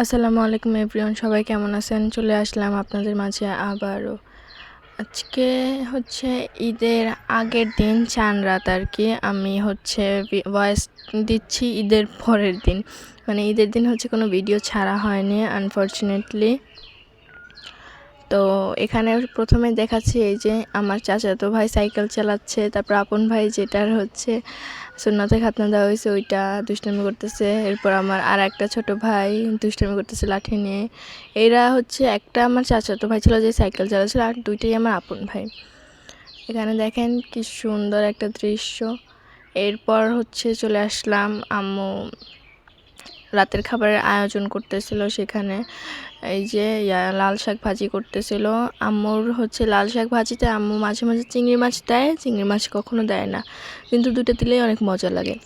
আসসালামু আলাইকুম এভরিওয়ান, সবাই কেমন আছেন? চলে আসলাম আপনাদের মাঝে আবারও। আজকে হচ্ছে ঈদের আগের দিন, চান রাত আর কি, আমি হচ্ছে ভয়েস দিচ্ছি ঈদের পরের দিন। মানে ঈদের দিন হচ্ছে কোনো ভিডিও ছাড়া হয়নি আনফর্চুনেটলি তো এখানে প্রথমে দেখাচ্ছি এই যে আমার চাচাতো ভাই সাইকেল চালাচ্ছে, তারপর আপন ভাই যেটার হচ্ছে সুন্নতে খাতনা দেওয়া হয়েছে, ওইটা দুষ্টামি করতেছে। এরপর আমার আর একটা ছোট ভাই দুষ্টামি করতেছে লাঠি নিয়ে। এরা হচ্ছে একটা আমার চাচাতো ভাই ছিল যে সাইকেল চালাচ্ছিল, আর দুইটাই আমার আপন ভাই। এখানে দেখেন কি সুন্দর একটা দৃশ্য। এরপর হচ্ছে চলে আসলাম আম্মু রাতের খাবারের আয়োজন করতেছিল সেখানে। এই যে লাল শাক ভাজি করতেছিল। আম্মুর হচ্ছে লাল শাক ভাজিতে আম্মু মাঝে মাঝে চিংড়ি মাছ দেয়, চিংড়ি মাছ কখনো দেয় না। কিন্তু দুটো দিলেই অনেক মজা লাগে।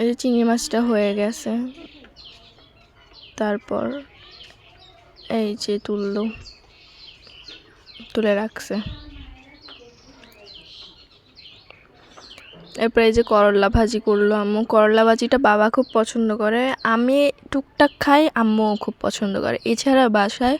এই যে চিংড়ি মাছটা হয়ে গেছে। তারপর এই যে তুললো, তুলে রাখছে। এরপরে এই যে করলা ভাজি করল আম্মু। করলা ভাজিটা বাবা খুব পছন্দ করে। আমি টুকটাক খাই, আম্মুও খুব পছন্দ করে। এছাড়া বাসায়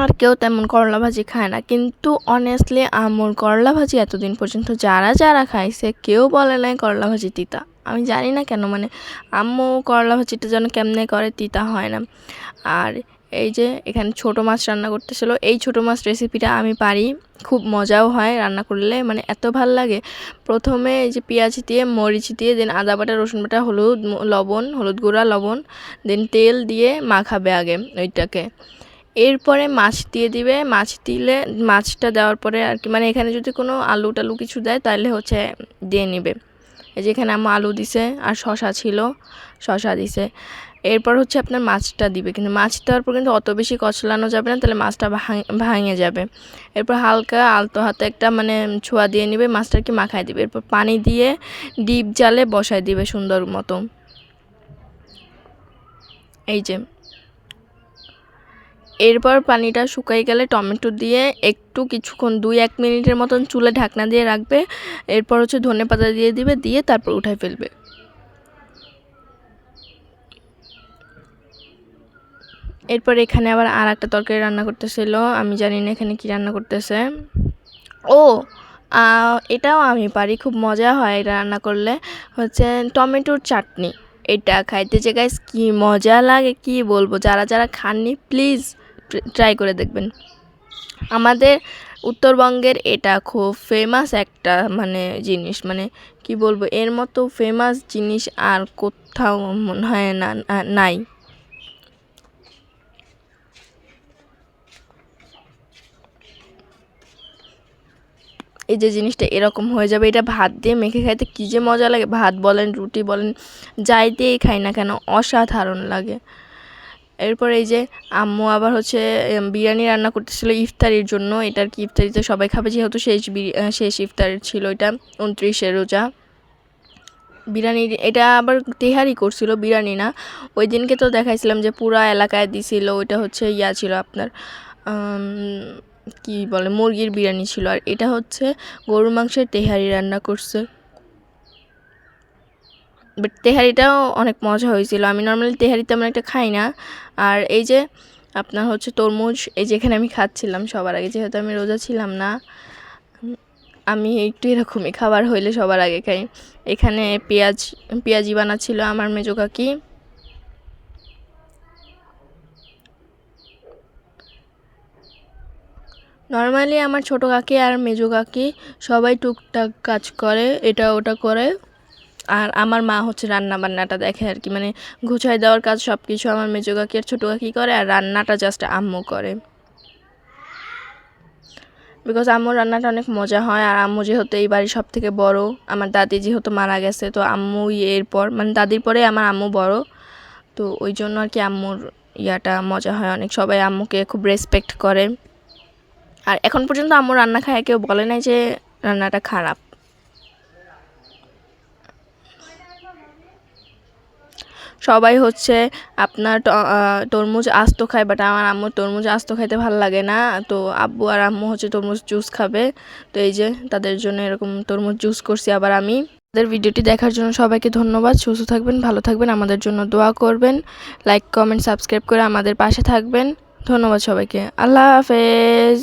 আর কেউ তেমন করলা ভাজি খায় না। কিন্তু অনেস্টলি আম্মুর করলা ভাজি এতদিন পর্যন্ত যারা যারা খাইছে কেউ বলে নাই করলা ভাজি তিতা। আমি জানি না কেন মানে আম্মু করলা ভাজিটা যেন কেমনে করে, তিতা হয় না। আর এই যে, এখানে ছোট মাছ রান্না করতেছিল। এই ছোট মাছ রেসিপিটা আমি পারি। খুব মজাও হয় রান্না করলে মানে এত ভালো লাগে। প্রথমে এই যে পেঁয়াজ দিয়ে, মরিচ দিয়ে দেন আদা বাটা, রসুন বাটা, হলুদ লবণ, হলুদ গুঁড়া, লবণ দেন তেল দিয়ে মাখাবে আগে ওইটাকে। এরপরে মাছ দিয়ে দিবে। মাছ দিলে, মাছটা দেওয়ার পরে আর কি মানে এখানে যদি কোনো আলু টালু কিছু দেয় তাহলে হচ্ছে দিয়ে নিবে। এই যে এখানে আমার আলু দিছে আর শশা ছিল শশা দিছে। এরপর হচ্ছে আপনার মাছটা দিবে। কিন্তু মাছ দেওয়ার পর কিন্তু অত বেশি কচলানো যাবে না, তাহলে মাছটা ভাঙে যাবে। এরপর হালকা আলতো হাতে একটা মানে ছোঁয়া দিয়ে নেবে, মাছটাকে মাখায় দিবে। এরপর পানি দিয়ে ডিপ জালে বসায় দিবে সুন্দর মতো। এই যে। এরপর পানিটা শুকাই গেলে টমেটো দিয়ে একটু কিছুক্ষণ, দুই এক মিনিটের মতন চুলে ঢাকনা দিয়ে রাখবে। এরপর হচ্ছে ধনে পাতা দিয়ে দিবে, দিয়ে তারপর উঠায় ফেলবে। এরপর এখানে আবার আর একটা তরকারি রান্না করতেছিল, আমি জানি না এখানে কি রান্না করতেছে। ও এটাও আমি পারি, খুব মজা হয় এটা রান্না করলে। হচ্ছে টমেটোর চাটনি, এটা খাইতে যে গাইস কী মজা লাগে, কি বলব? যারা যারা খাননি প্লিজ ট্রাই করে দেখবেন। আমাদের উত্তরবঙ্গের এটা খুব ফেমাস একটা মানে জিনিস মানে কি বলব? এর মতো ফেমাস জিনিস আর কোথাও মনে হয় না, নাই। এই যে জিনিসটা এরকম হয়ে যাবে, এটা ভাত দিয়ে মেখে খাইতে কী যে মজা লাগে। ভাত বলেন, রুটি বলেন যাই দিয়েই খাই না কেন, অসাধারণ লাগে। এরপর এই যে আম্মু আবার হচ্ছে বিরিয়ানি রান্না করতেছিল ইফতারির জন্য। এটার কি ইফতারিতে সবাই খাবে, যেহেতু শেষ শেষ ইফতারের ছিল এটা, উনত্রিশে রোজা। বিরিয়ানি, এটা আবার তেহারি করছিল, বিরিয়ানি না। ওই দিনকে তো দেখাইছিলাম যে পুরা এলাকায় দিছিল, ওইটা হচ্ছে ইয়া ছিল আপনার কি বলে, মুরগির বিরিয়ানি ছিল। আর এটা হচ্ছে গরু মাংসের তেহারি রান্না করছে। বাট তেহারিটাও অনেক মজা হয়েছিল। আমি নর্মালি তেহারি তেমন একটা খাই না। আর এই যে আপনার হচ্ছে তরমুজ, এই যেখানে আমি খাচ্ছিলাম সবার আগে, যেহেতু আমি রোজা ছিলাম না, আমি একটু এরকমই খাবার হইলে সবার আগে খাই। এখানে পেঁয়াজ, পেঁয়াজি বানাচ্ছিল আমার মেজো কাকি। নর্মালি আমার ছোটো কাকি আর মেজো কাকি সবাই টুকটাক কাজ করে, এটা ওটা করে। আর আমার মা হচ্ছে রান্না বান্নাটা দেখে আর কি মানে গুছাই দেওয়ার কাজ সব কিছু আমার মেজো কাকি আর ছোটো কাকি করে, আর রান্নাটা জাস্ট আম্মু করে। বিকজ আম্মুর রান্নাটা অনেক মজা হয়, আর আম্মু যেহেতু এই বাড়ির সব থেকে বড়, আমার দাদি যেহেতু মারা গেছে, তো আম্মু এরপর মানে দাদির পরে আমার আম্মু বড়। তো ওই জন্য আর কি আম্মুর ইয়াটা মজা হয় অনেক, সবাই আম্মুকে খুব রেসপেক্ট করে। আর এখন পর্যন্ত আম্মু রান্না খায়, কেউ বলে নাই যে রান্নাটা খারাপ। সবাই হচ্ছে আপনার তরমুজ আস্ত খায় বাট আমার আম্মুর তরমুজ আস্ত খাইতে ভালো লাগে না। তো আব্বু আর আম্মু হচ্ছে তরমুজ জুস খাবে। তো এই যে তাদের জন্য এরকম তরমুজ জুস করছি আবার আমি। তাদের ভিডিওটি দেখার জন্য সবাইকে ধন্যবাদ। সুস্থ থাকবেন, ভালো থাকবেন, আমাদের জন্য দোয়া করবেন। লাইক কমেন্ট সাবস্ক্রাইব করে আমাদের পাশে থাকবেন। ধন্যবাদ সবাইকে। আল্লাহ হাফেজ।